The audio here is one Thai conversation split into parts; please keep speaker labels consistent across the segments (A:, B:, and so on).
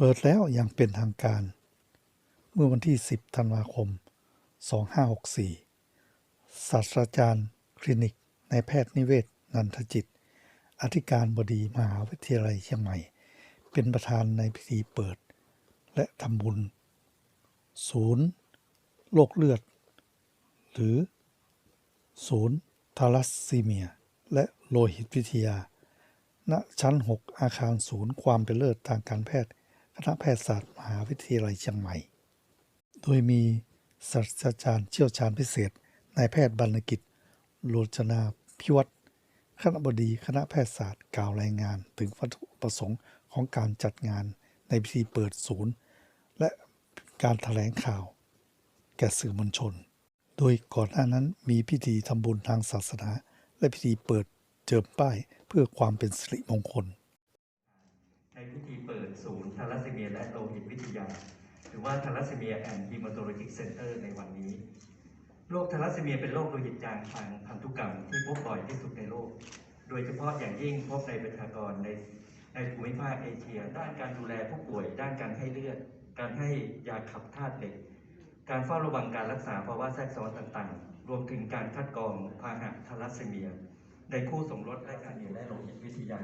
A: เปิดแล้วอย่างเป็นทางการ เมื่อวันที่ 10 ธันวาคม 2564 ศาสตราจารย์ คลินิกนายแพทย์นิเวศ นันทจิต อธิการบดีมหาวิทยาลัยเชียงใหม่ เป็นประธานในพิธีเปิด และทำบุญ ศูนย์โรคเลือด หรือ ศูนย์ทาลัสซีเมีย และโลหิตวิทยา ณ ชั้น 6 อาคารศูนย์ความเป็นเลิศทางการแพทย์ คณะแพทยศาสตร์มหาวิทยาลัยเชียงใหม่ โดยมีศาสตราจารย์เชี่ยวชาญพิเศษนายแพทย์บรรณกิจโลจนาพิวัตรคณะบดีคณะแพทยศาสตร์กล่าวรายงานถึงวัตถุประสงค์ของการจัดงานในพิธีเปิดศูนย์ และการแถลงข่าว แก่สื่อมวลชน โดยก่อนหน้านั้นมีพิธีทำบุญทางศาสนา และพิธีเปิดเจิมป้ายเพื่อความเป็นสิริมงคล
B: ในพิธีเปิดศูนย์ทา ลัสซีเมียและโลหิตวิทยา หรือว่าทาลัสซีเมียแอนด์ฮีมโตโลจิกเซ็นเตอร์ในวันนี้ โรคทาลัสซีเมียเป็นโรคโลหิตจางทางพันธุกรรมที่พบบ่อยที่สุดในโลก โดยเฉพาะอย่างยิ่งพบในประชากรในในภูมิภาคเอเชีย ด้านการดูแลผู้ป่วย ด้านการให้เลือด การให้ยาขับธาตุเหล็ก การเฝ้าระวังการรักษาภาวะแทรกซ้อนต่างๆ รวมถึงการคัดกรองพาหะทาลัสซีเมีย ในคู่สมรสและการเรียนและโลหิตวิทยา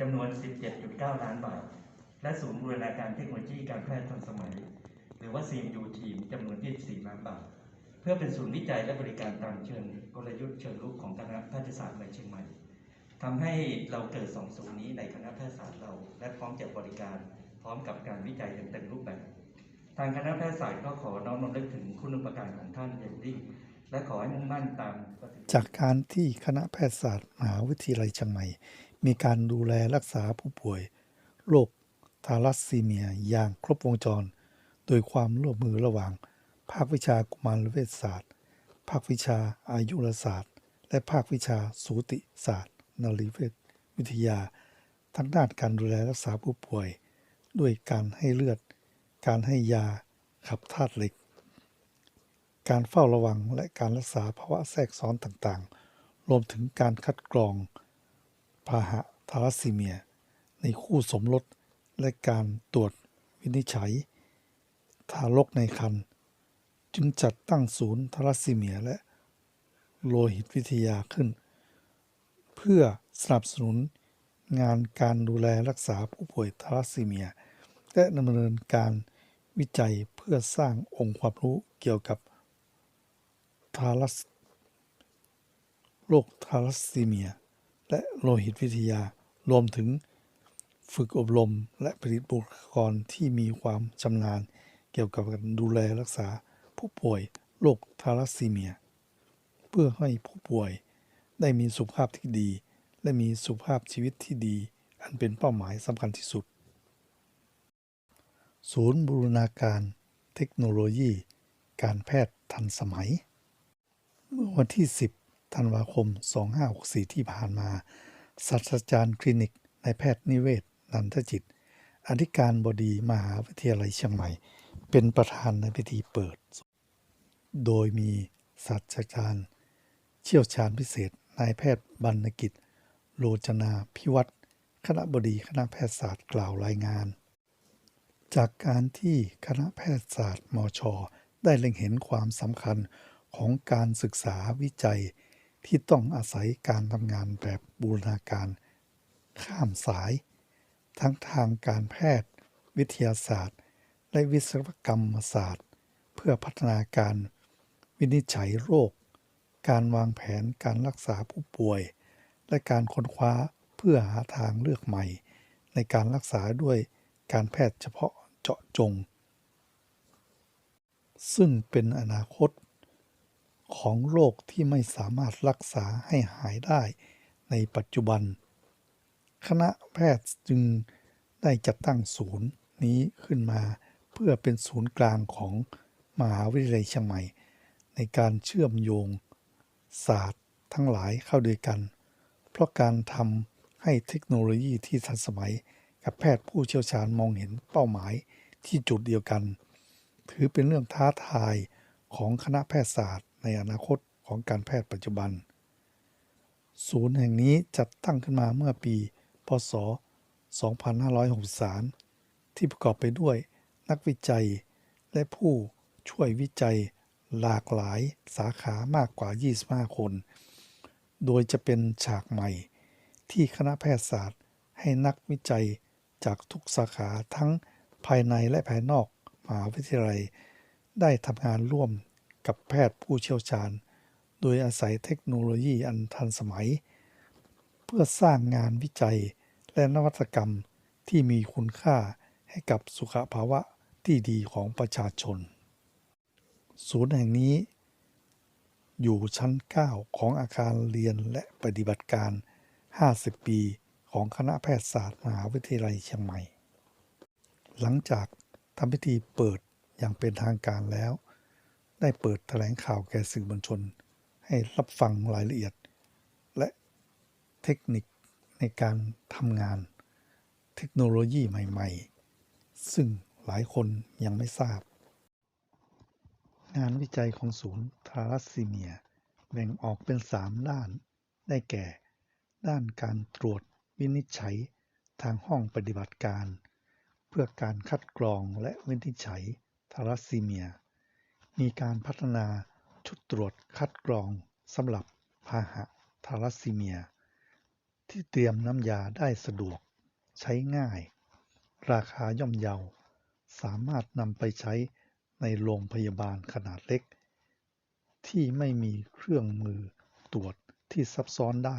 B: จำนวน 17.9 ล้านบาท และศูนย์บูรณาการเทคโนโลยีการแพทย์ทันสมัย หรือว่า CMU ทีมจำนวน 24 ล้านบาท เพื่อเป็นศูนย์วิจัยและบริการตามเชิงกลยุทธ์เชิงรุกของคณะแพทยศาสตร์ในเชียงใหม่ทำให้เราเกิดสองศูนย์นี้ในคณะแพทยศาสตร์เรา และพร้อมจะบริการ พร้อมกับการวิจัยอย่างเต็มรูปแบบ ทางคณะแพทยศาสตร์ก็ขอน้อมรำลึกถึงคุณูปการของท่านอย่างยิ่งและขอให้มุ่งมั่นตาม
A: จากการที่คณะแพทยศาสตร์มหาวิทยาลัยเชียงใหม่ มีการดูแลรักษาผู้ป่วยโรค ทาลัสซีเมียอย่างครบวงจร โดยความร่วมมือระหว่าง ภาควิชากุมารเวชศาสตร์ ภาควิชาอายุรศาสตร์ และภาควิชาสูติศาสตร์นรีเวชวิทยา ทั้งด้านการดูแลรักษาผู้ป่วย ด้วยการให้เลือด การให้ยาขับธาตุเหล็ก การเฝ้าระวังและการรักษาภาวะแทรกซ้อนต่างๆ รวมถึงการคัดกรองพาหะทาลัสซีเมีย ในคู่สมรส และการตรวจวินิจฉัย ทารกในครรภ์จึงจัดตั้งศูนย์ทาลัสซีเมียและโลหิตวิทยาขึ้น เพื่อสนับสนุนงานการดูแลรักษาผู้ป่วยทาลัสซีเมีย และดำเนินการวิจัยเพื่อสร้างองค์ความรู้เกี่ยวกับทาลัสโรคทาลัสซีเมีย และโลหิตวิทยารวมถึง ฝึกอบรม และผลิตบุคลากรที่มีความชำนาญ เกี่ยวกับการดูแลรักษาผู้ป่วยโรคทาลัสซีเมีย เพื่อให้ผู้ป่วยได้มีสุขภาพที่ดี และมีสุขภาพชีวิตที่ดี อันเป็นเป้าหมายสำคัญที่สุด ศูนย์บูรณาการเทคโนโลยี การแพทย์ทันสมัย เมื่อวันที่ 10 ธันวาคม 2564 ที่ผ่านมาศาสตราจารย์คลินิกนายแพทย์นิเวศ นันทจิต อธิการบดีมหาวิทยาลัยเชียงใหม่ เป็นประธานในพิธีเปิด โดยมีศาสตราจารย์ เชี่ยวชาญพิเศษนายแพทย์บรรณกิจ โลจนาพิวัตรคณะบดีคณะแพทยศาสตร์กล่าวรายงาน จากการที่คณะแพทยศาสตร์มช ได้เล็งเห็นความสำคัญของการศึกษาวิจัยที่ต้องอาศัยการทำงานแบบบูรณาการ ข้ามสาย ทั้งทางการแพทย์ วิทยาศาสตร์ และวิศวกรรมศาสตร์ เพื่อพัฒนาการวินิจฉัยโรค การวางแผนการรักษาผู้ป่วย และการค้นคว้าเพื่อหาทางเลือกใหม่ ในการรักษาด้วยการแพทย์เฉพาะเจาะจง ซึ่งเป็นอนาคตของโรคที่ไม่สามารถรักษาให้หายได้ในปัจจุบัน คณะแพทย์จึง ได้จัดตั้งศูนย์นี้ขึ้นมาเพื่อเป็นศูนย์กลางของมหาวิทยาลัยเชียงใหม่ ในการเชื่อมโยงศาสตร์ทั้งหลายเข้าด้วยกัน เพราะการทำให้เทคโนโลยีที่ทันสมัยกับแพทย์ผู้เชี่ยวชาญมองเห็นเป้าหมายที่จุดเดียวกัน ถือเป็นเรื่องท้าทายของคณะแพทยศาสตร์ ในอนาคตของการแพทย์ปัจจุบัน ศูนย์แห่งนี้จัดตั้งขึ้นมาเมื่อปี พศ 2563 ที่ประกอบไปด้วยนักวิจัย และผู้ช่วยวิจัยหลากหลายสาขามากกว่า 25 คน โดยจะเป็นฉากใหม่ที่คณะแพทยศาสตร์ให้นักวิจัยจากทุกสาขาทั้งภายในและภายนอกมหาวิทยาลัย ได้ทำงานร่วมกับแพทย์ผู้เชี่ยวชาญ โดยอาศัยเทคโนโลยีอันทันสมัย เพื่อสร้างงานวิจัย และนวัตกรรมที่มีคุณค่าให้กับสุขภาวะที่ดีของประชาชน ศูนย์แห่งนี้ อยู่ชั้น 9 ของอาคารเรียนและปฏิบัติการ 50 ปีของคณะแพทยศาสตร์มหาวิทยาลัยเชียงใหม่ หลังจากทำพิธีเปิดอย่างเป็นทางการแล้ว ได้เปิดแถลงข่าวแก่สื่อมวลชน ให้รับฟังรายละเอียด และเทคนิค ในการทำงานเทคโนโลยีใหม่ ๆ ซึ่งหลายคนยังไม่ทราบ งานวิจัยของศูนย์ทาลัสซีเมีย แบ่งออกเป็น 3 ด้าน ได้แก่ ด้านการตรวจวินิจฉัยทางห้องปฏิบัติการ เพื่อการคัดกรองและวินิจฉัยทาลัสซีเมีย มีการพัฒนาชุดตรวจคัดกรองสำหรับพาหะทาลัสซีเมีย ที่เตรียมน้ำยาได้สะดวก ใช้ง่าย ราคาย่อมเยา สามารถนำไปใช้ในโรงพยาบาลขนาดเล็ก ที่ไม่มีเครื่องมือตรวจที่ซับซ้อนได้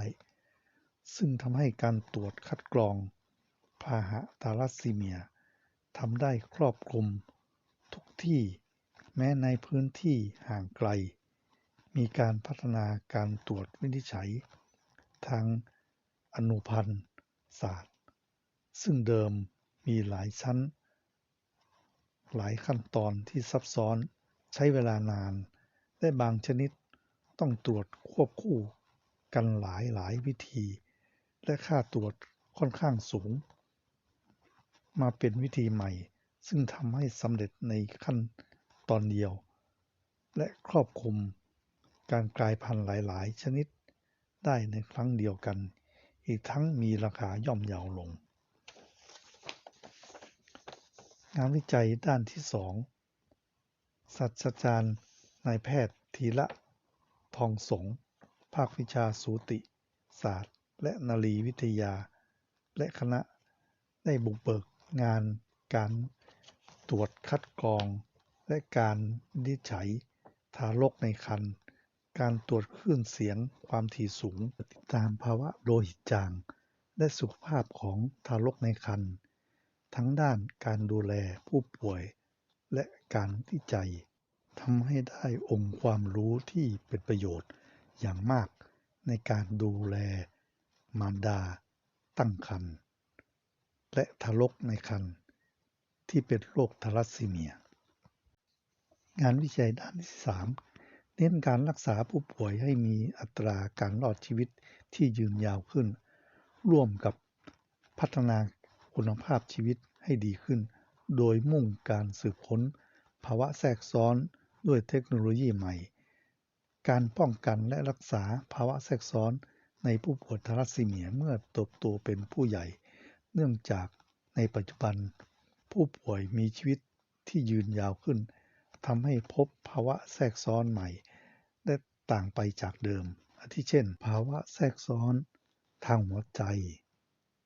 A: ซึ่งทำให้การตรวจคัดกรอง พาหะทาลัสซีเมียทำได้ครอบคลุม ทุกที่แม้ในพื้นที่ห่างไกล มีการพัฒนาการตรวจวินิจฉัย ทาง อนุพันธ์ศาสตร์ ซึ่งเดิมมีหลายชั้น หลายขั้นตอนที่ซับซ้อนใช้เวลานาน และบางชนิดต้องตรวจควบคู่กันหลายหลายวิธี และค่าตรวจค่อนข้างสูง มาเป็นวิธีใหม่ ซึ่งทำให้สำเร็จในขั้นตอนเดียว และครอบคลุมการกลายพันธุ์หลาย ๆ ชนิดได้ในครั้งเดียวกัน อีกทั้งมีราคาย่อมเยาลง งานวิจัยด้านที่2ศาสตราจารย์นายแพทย์ธีระทองสงฆ์ภาควิชาสูติศาสตร์ และนรีวิทยา และคณะได้บุกเบิกงานการตรวจคัดกรอง และการวิฉัยทารกในครรภ์ การตรวจคลื่นเสียงความถี่สูง ติดตามภาวะโลหิตจาง และสุขภาพของทารกในครรภ์ทั้งด้านการดูแลผู้ป่วย และการวิจัยทำให้ได้องค์ความรู้ที่เป็นประโยชน์อย่างมากในการดูแลมารดา ตั้งครรภ์และทารกในครรภ์ที่เป็นโรคทาลัสซีเมีย งานวิจัยด้านที่ 3 เน้นการรักษาผู้ป่วยให้มีอัตราการรอดชีวิตที่ยืนยาวขึ้น ร่วมกับพัฒนาคุณภาพชีวิตให้ดีขึ้น โดยมุ่งการสืบค้น ภาวะแทรกซ้อนด้วยเทคโนโลยีใหม่ การป้องกันและรักษาภาวะแทรกซ้อนในผู้ป่วยทาลัสซีเมียเมื่อเติบโตเป็นผู้ใหญ่ เนื่องจากในปัจจุบัน ผู้ป่วยมีชีวิตที่ยืนยาวขึ้นทำให้พบภาวะแทรกซ้อนใหม่ ต่างไปจากเดิม อาทิเช่น ภาวะแทรกซ้อน ทางหัวใจ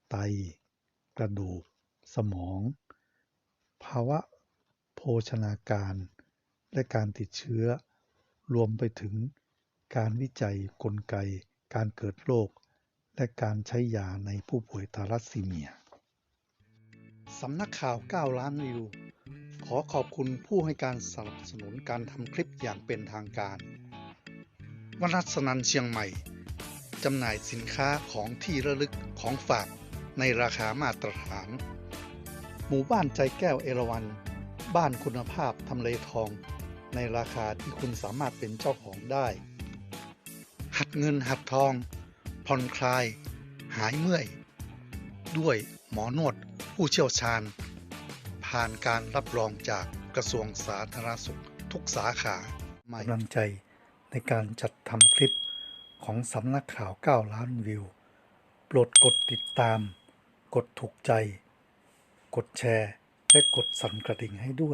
A: ไต กระดูก สมอง ภาวะโภชนาการ และการติดเชื้อ รวมไปถึงการวิจัยกลไก การเกิดโรค และการใช้ยาในผู้ป่วยทาลัสซีเมีย สำนักข่าว 9 ล้านวิว ขอขอบคุณผู้ให้การสนับสนุนการทำคลิปอย่างเป็นทางการ วนัสนันเชียงใหม่ จำหน่ายสินค้าของที่ระลึกของฝากในราคามาตรฐาน หมู่บ้านใจแก้วเอราวัน บ้านคุณภาพทำเลทอง ในราคาที่คุณสามารถเป็นเจ้าของได้ หัดเงินหัดทอง ผ่อนคลาย หายเมื่อย ด้วยหมอนวดผู้เชี่ยวชาญ ผ่านการรับรองจากกระทรวงสาธารณสุขทุกสาขากำลังใจ ในการจัดทำคลิปของสำนักข่าว 9 ล้านวิว โปรดกดติดตาม กดถูกใจ กดแชร์ และกดสั่นกระดิ่งให้ด้วย